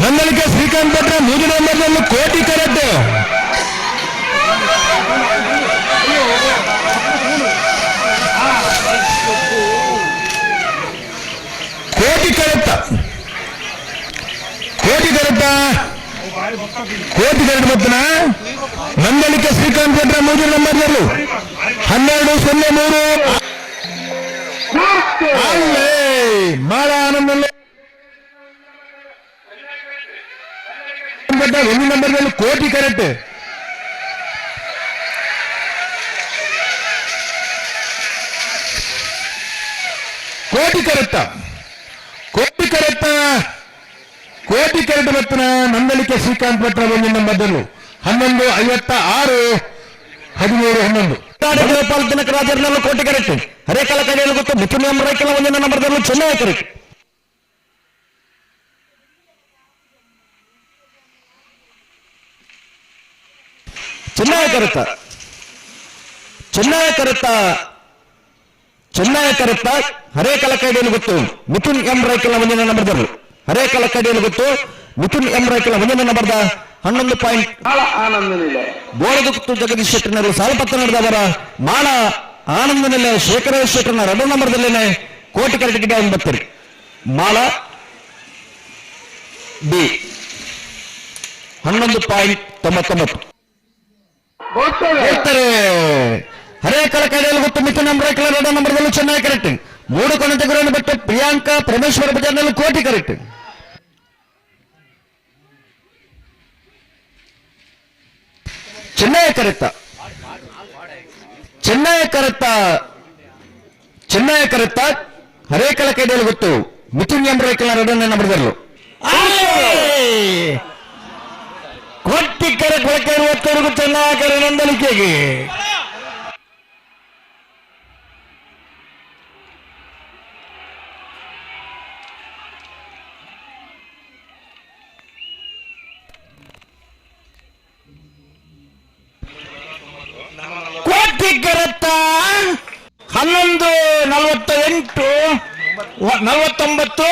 ನಂದಳಿಕೆ ಶ್ರೀಕಾಂತ್ ಭಟ್ರ ಮೂರು ನಂಬರ್ನಲ್ಲಿ ಕೋಟಿ ಕರೆಕ್ಟ್ ಕೋಟಿ ಕರೆಕ್ಟ ಕೋಟಿ ಕರೆಕ್ಟ ಕೋಟಿ ಕರೆಕ್ಟ್ ಬರ್ತಾನ? ನಂದಳಿಕೆ ಶ್ರೀಕಾಂತ್ ಭಟ್ರ ಮೂರು ನಂಬರ್ನಲ್ಲಿ. ಹನ್ನೆರಡು, ಸೊನ್ನೆ, ಮೂರು. ಭಟ್ರ ಒಂದು ನಂಬರ್ನಲ್ಲಿ ಕೋಟಿ ಕರೆಕ್ಟ್ ಕೋಟಿ ಕರೆಕ್ಟ ಕೋಟಿ ಕರೆಕ್ಟ ಕೋಟಿ ಕರೆಕ್ಟ್ ಬರ್ತನ ನಂದಲಿಕೆ ಶ್ರೀಕಾಂತ್ ಭಟ್ರ ಒಂದು ನಂಬರ್ದಲ್ಲೂ ಹನ್ನೊಂದು ಐವತ್ತ ಆರು ಹದಿಮೂರು ಹನ್ನೊಂದು ಗೋಪಾಲ್ ದಿನಕ ರಾಜರ್ನಲ್ಲೂ ಕೋಟಿ ಕರೆಕ್ಟ್ ಹರೇಕಲ ಕಡೆಯಲ್ಲಿ ಗೊತ್ತು ಮಿಥುನ್ ಎಂಬರೈಕಲ ಒಂದಿನ ನಂಬರ್ದಲ್ಲೂ ಚೆನ್ನೈ ಕರೆಕ್ಟ್ ಚೆನ್ನೈ ಕರುತ್ತ ಚೆನ್ನಾಗಿ ಕರುತ್ತ ಚೆನ್ನಾಗಿ ಕರುತ್ತ ಹರೇ ಕಲಕಡಿಯಲ್ಲಿ ಗೊತ್ತು. ಮಿಥುನ್ ಎಂ ರೈಕಲ್ ಒಂದಿನ ಬರೆದರು ಹರೇ ಕಲಕಡಿಯಲ್ಲಿ ಗೊತ್ತು. ಮಿಥುನ್ ಎಂ ರೈಕಲ್ ಒಂದಿನ ನಂಬರ್ದ ಹನ್ನೊಂದು ಪಾಯಿಂಟ್ ಬೋಳಗುತ್ತು ಜಗದೀಶ್ ಶೆಟ್ಟರ್ನವರು ಸಾಲಪತ್ರ ನಡೆದವರ ಮಾಳ ನೆಲೆ ಶೇಖರ ಶೆಟ್ಟರ್ನ ಎರಡು ನಂಬರ್ದಲ್ಲೇನೆ ಕೋಟಿ ಕರೆಕ್ಟ್ಗೆ ಒಂದು ಬರ್ತೀರಿ. ಮಾಳ ಬಿ. ಹನ್ನೊಂದು ಪಾಯಿಂಟ್ ತೊಂಬತ್ತೊಂಬತ್ತು. ಹೇಳ್ತಾರೆ ಹರೇ ಕಲ ಕಡೆಯಲ್ಲಿ ಗೊತ್ತು ಮಿಥುನ್ ನಂಬರ್ ಎರಡು ನಂಬರ್ದಲ್ಲೂ ಚೆನ್ನಾಗಿ ಕರೆಕ್ಟ್ ಮೂರು ಕೊನೆತೆಗಳನ್ನು ಬಿಟ್ಟು ಪ್ರಿಯಾಂಕಾ ಪರಮೇಶ್ವರ ಬಜಾರ್ನಲ್ಲಿ ಕೋಟಿ correct Chennai correct Chennai correct Chennai correct ಹರೇಕಲ ಕೈಯಲ್ಲಿ ಗೊತ್ತು ಮಿಥುನ್ ಎಂಬರೇಕಲ ಎರಡನೇ ನಂಬರ್ದಲ್ಲೂ ಕೊಟ್ಟಿ ಕರೆ ಕೊಳಕೆ ಇವತ್ತವರೆಗೂ ಚೆನ್ನಾಗಿ ನಂದಲಿಕೆಗೆ ಹನ್ನೊಂದು ನಲವತ್ತ ಎಂಟು ನಲವತ್ತೊಂಬತ್ತು.